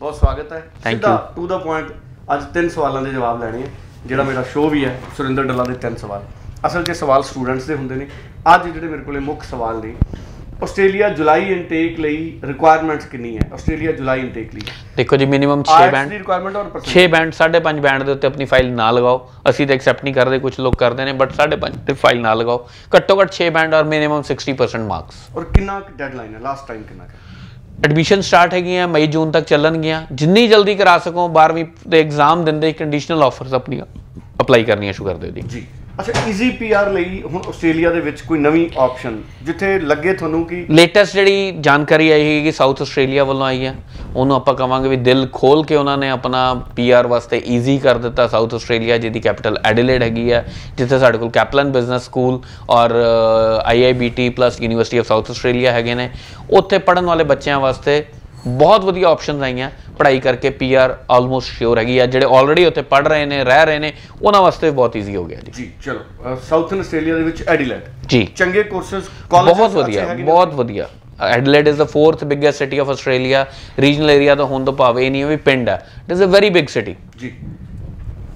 ਬਹੁਤ ਸਵਾਗਤ ਹੈ। ਸਿੱਧਾ ਟੂ ਦਾ ਪੁਆਇੰਟ ਅੱਜ ਤਿੰਨ ਸਵਾਲਾਂ ਦੇ ਜਵਾਬ ਲੈਣੇ ਆ ਜਿਹੜਾ ਮੇਰਾ ਸ਼ੋਅ ਵੀ ਹੈ ਸੁਰਿੰਦਰ ਡੱਲਾ ਦੇ ਤਿੰਨ ਸਵਾਲ। ਅਸਲ 'ਚ ਸਵਾਲ ਸਟੂਡੈਂਟਸ ਦੇ ਹੁੰਦੇ ਨੇ। ਅੱਜ ਜਿਹੜੇ ਮੇਰੇ ਕੋਲੇ ਮੁੱਖ ਸਵਾਲ ਨੇ ਆਸਟ੍ਰੇਲੀਆ ਜੁਲਾਈ ਇਨਟੇਕ ਲਈ ਰਿਕੁਆਇਰਮੈਂਟਸ ਕਿੰਨੀ ਹੈ? ਆਸਟ੍ਰੇਲੀਆ ਜੁਲਾਈ ਇਨਟੇਕ ਲਈ। ਦੇਖੋ ਜੀ ਮਿਨੀਮਮ 6 ਆਰਟਸ ਬੈਂਡ ਦੀ ਰਿਕੁਆਇਰਮੈਂਟ ਔਰ percent? 6 ਬੈਂਡ 5.5 ਬੈਂਡ ਦੇ ਉੱਤੇ ਆਪਣੀ ਫਾਈਲ ਨਾ ਲਗਾਓ। ਅਸੀਂ ਤਾਂ ਐਕਸੈਪਟ ਨਹੀਂ ਕਰਦੇ ਕੁਝ ਲੋਕ ਕਰਦੇ ਨੇ ਬਟ 5.5 ਤੇ ਫਾਈਲ ਨਾ ਲਗਾਓ। ਘੱਟੋ ਘੱਟ 6 ਬੈਂਡ ਔਰ ਮਿਨੀਮਮ 60% ਮਾਰਕਸ ਔਰ ਕਿੰਨਾ ਡੈਡਲਾਈਨ ਹੈ? ਲਾਸਟ ਟਾਈਮ ਕਿੰਨਾ ਕੁ ਐਡਮਿਸ਼ਨ ਸਟਾਰਟ ਹੈਗੀਆਂ, ਮਈ, ਜੂਨ ਤੱਕ ਚੱਲਣਗੀਆਂ। ਜਿੰਨੀ ਜਲਦੀ ਕਰਾ ਸਕੋ 12ਵੀਂ ਦੇ ਐਗਜ਼ਾਮ ਦਿੰਦੇ ਕੰਡੀਸ਼ਨਲ ਆਫਰਸ ਆਪਣੀਆਂ ਅਪਲਾਈ ਕਰਨੀਆਂ ਸ਼ੁਰੂ ਕਰ ਦਿਓ ਜੀ। ਜੀ। ਅੱਛਾ ਈਜ਼ੀ ਪੀਆਰ ਲਈ ਹੁਣ ਆਸਟ੍ਰੇਲੀਆ ਦੇ ਵਿੱਚ ਕੋਈ ਨਵੀਂ ਆਪਸ਼ਨ ਜਿੱਥੇ ਲੱਗੇ ਤੁਹਾਨੂੰ ਕਿ ਲੇਟੈਸਟ ਜਿਹੜੀ ਜਾਣਕਾਰੀ ਆਈ ਹੈ ਕਿ ਸਾਊਥ ਆਸਟ੍ਰੇਲੀਆ ਵੱਲੋਂ ਆਈ ਹੈ, ਉਹਨੂੰ ਆਪਾਂ ਕਵਾਂਗੇ ਵੀ ਦਿਲ ਖੋਲ ਕੇ ਉਹਨਾਂ ਨੇ ਆਪਣਾ ਪੀਆਰ ਵਾਸਤੇ ਈਜ਼ੀ ਕਰ ਦਿੱਤਾ ਸਾਊਥ ਆਸਟ੍ਰੇਲੀਆ ਜਿਹਦੀ ਕੈਪੀਟਲ ਐਡੀਲੇਡ ਹੈਗੀ ਹੈ, ਜਿੱਥੇ ਸਾਡੇ ਕੋਲ ਕੈਪਲਨ ਬਿਜ਼ਨਸ ਸਕੂਲ ਔਰ IIBT plus University of South Australia ਹੈਗੇ ਨੇ। ਉੱਥੇ ਪੜਨ ਵਾਲੇ ਬੱਚਿਆਂ ਵਾਸਤੇ ਬਹੁਤ ਵਧੀਆ ਆਪਸ਼ਨਸ ਆਈਆਂ। ਪੜ੍ਹਾਈ ਕਰਕੇ ਪੀਆਰ ਆਲਮੋਸਟ ਸ਼ੋਰ ਹੈਗੀ ਆ। ਜਿਹੜੇ ਆਲਰੇਡੀ ਉੱਥੇ ਪੜ ਰਹੇ ਨੇ ਰਹਿ ਰਹੇ ਨੇ ਉਹਨਾਂ ਵਾਸਤੇ ਬਹੁਤ ਈਜ਼ੀ ਹੋ ਗਿਆ ਜੀ। ਜੀ ਚਲੋ ਸਾਊਥਰਨ ਆਸਟ੍ਰੇਲੀਆ ਦੇ ਵਿੱਚ ਐਡੀਲੇਡ ਜੀ। ਚੰਗੇ ਕੋਰਸਸ ਕਾਲਜ ਬਹੁਤ ਵਧੀਆ ਬਹੁਤ ਵਧੀਆ। Adelaide is the fourth biggest city of Australia regional area ਦਾ ਹੋਣ ਤੋਂ ਭਾਵ ਇਹ ਨਹੀਂ ਵੀ ਪਿੰਡ ਹੈ। It is a very big city ਜੀ।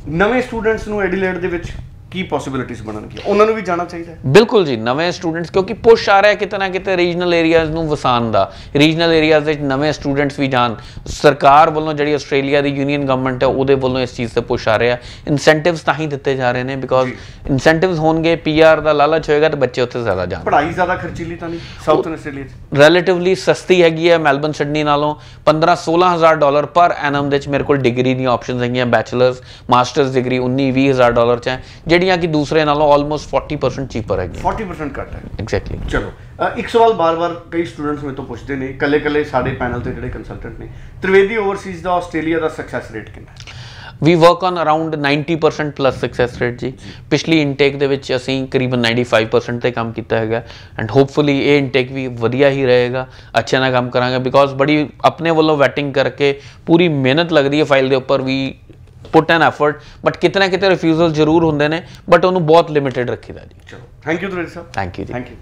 ਨਵੇਂ ਸਟੂਡੈਂਟਸ ਨੂੰ ਐਡੀਲੇਡ ਦੇ ਵਿੱਚ ਕੀ ਪੋਸਿਬਿਲਿਟੀਆਂ ਬਣਨਗੀਆਂ? ਉਹਨਾਂ ਨੂੰ ਵੀ ਜਾਣਾ ਚਾਹੀਦਾ ਹੈ। ਬਿਲਕੁਲ ਜੀ ਨਵੇਂ ਸਟੂਡੈਂਟਸ ਕਿਉਂਕਿ ਪੁਸ਼ ਆ ਰਿਹਾ ਕਿਤੇ ਨਾ ਕਿਤੇ ਰੀਜਨਲ ਏਰੀਆਜ਼ ਨੂੰ ਵਸਾਉਣ ਦਾ। ਰੀਜਨਲ ਏਰੀਆਜ਼ ਵਿੱਚ ਨਵੇਂ ਸਟੂਡੈਂਟਸ ਵੀ ਜਾਣ। ਸਰਕਾਰ ਵੱਲੋਂ ਜਿਹੜੀ ਆਸਟ੍ਰੇਲੀਆ ਦੀ ਯੂਨੀਅਨ ਗਵਰਨਮੈਂਟ ਹੈ ਉਹਦੇ ਵੱਲੋਂ ਇਸ ਚੀਜ਼ ਤੇ ਪੁਸ਼ ਆ ਰਿਹਾ ਇਨਸੈਂਟਿਵਸ ਤਾਂ ਹੀ ਦਿੱਤੇ ਜਾ ਰਹੇ ਨੇ ਬਿਕੋਜ਼ ਇਨਸੈਂਟਿਵਸ ਹੋਣਗੇ ਪੀਆਰ ਦਾ ਲਾਲਚ ਹੋਏਗਾ ਤਾਂ ਬੱਚੇ ਉੱਥੇ ਜ਼ਿਆਦਾ ਜਾਣ ਪੜ੍ਹਾਈ ਜ਼ਿਆਦਾ ਖਰਚੀਲੀ ਤਾਂ ਨਹੀਂ ਸਾਊਥਰਨ ਆਸਟ੍ਰੇਲੀਆ 'ਚ? ਰਿਲੇਟਿਵਲੀ ਸਸਤੀ ਹੈਗੀ ਹੈ ਮੈਲਬਨ ਸਿਡਨੀ ਨਾਲੋਂ। 15 16000 ਡਾਲਰ ਪਰ ਐਨਮ ਦੇ ਵਿੱਚ ਮੇਰੇ ਕੋਲ ਡਿਗਰੀ ਦੀਆਂ ਆਪਸ਼ਨਸ ਹੈਗੀਆਂ ਬੈਚਲਰਸ ਮਾਸਟਰਸ ਡਿਗਰੀ 19 20000 ਡਾਲਰ ਚ ਹੈ। ਜਿਹੜੀਆਂ ਕਿ ਦੂਸਰੇ ਨਾਲੋਂ ਆਲਮੋਸਟ 40% ਚੀਪਰ ਹੈਗੀਆਂ। 40% ਘੱਟ ਹੈ। ਐਗਜ਼ੈਕਟਲੀ ਚਲੋ ਇੱਕ ਸਵਾਲ ਬਾਰ-ਬਾਰ ਕਈ ਸਟੂਡੈਂਟਸ ਮੇਰੇ ਤੋਂ ਪੁੱਛਦੇ ਨੇ ਕੱਲੇ-ਕੱਲੇ ਸਾਡੇ ਪੈਨਲ ਤੇ ਜਿਹੜੇ ਕੰਸਲਟੈਂਟ ਨੇ ਤ੍ਰਿਵੇਦੀ ਓਵਰਸੀਜ਼ ਦਾ ਆਸਟ੍ਰੇਲੀਆ ਦਾ ਸਕਸੈਸ ਰੇਟ ਕਿੰਨਾ ਹੈ? We work on around 90% plus success rate ਜੀ। ਪਿਛਲੀ ਇਨਟੇਕ ਦੇ ਵਿੱਚ ਅਸੀਂ ਕਰੀਬਨ 95% ਤੇ ਕੰਮ ਕੀਤਾ ਹੈਗਾ। ਐਂਡ ਹੋਪਫੁਲੀ ਇਹ ਇਨਟੇਕ ਵੀ ਵਧੀਆ ਹੀ ਰਹੇਗਾ। ਅੱਛੇ ਨਾਲ ਕੰਮ ਕਰਾਂਗੇ ਬਿਕੋਜ਼ ਬੜੀ ਆਪਣੇ ਵੱਲੋਂ ਵੈਟਿੰਗ ਕਰਕੇ ਪੂਰੀ ਮਿਹਨਤ ਲੱਗਦੀ ਹੈ ਫਾਈਲ ਦੇ ਉੱਪਰ ਵੀ ਪੁੱਟ ਐਨ ਐਫਰਟ ਬਟ ਕਿਤੇ ਨਾ ਕਿਤੇ ਰਿਫਿਊਜ਼ਲ ਜ਼ਰੂਰ ਹੁੰਦੇ ਨੇ ਬਟ ਉਹਨੂੰ ਬਹੁਤ ਲਿਮਿਟਿਡ ਰੱਖੀਦਾ ਜੀ ਚਲੋ thank you Trivedi sahib thank you ਜੀ ਥੈਂਕ ਯੂ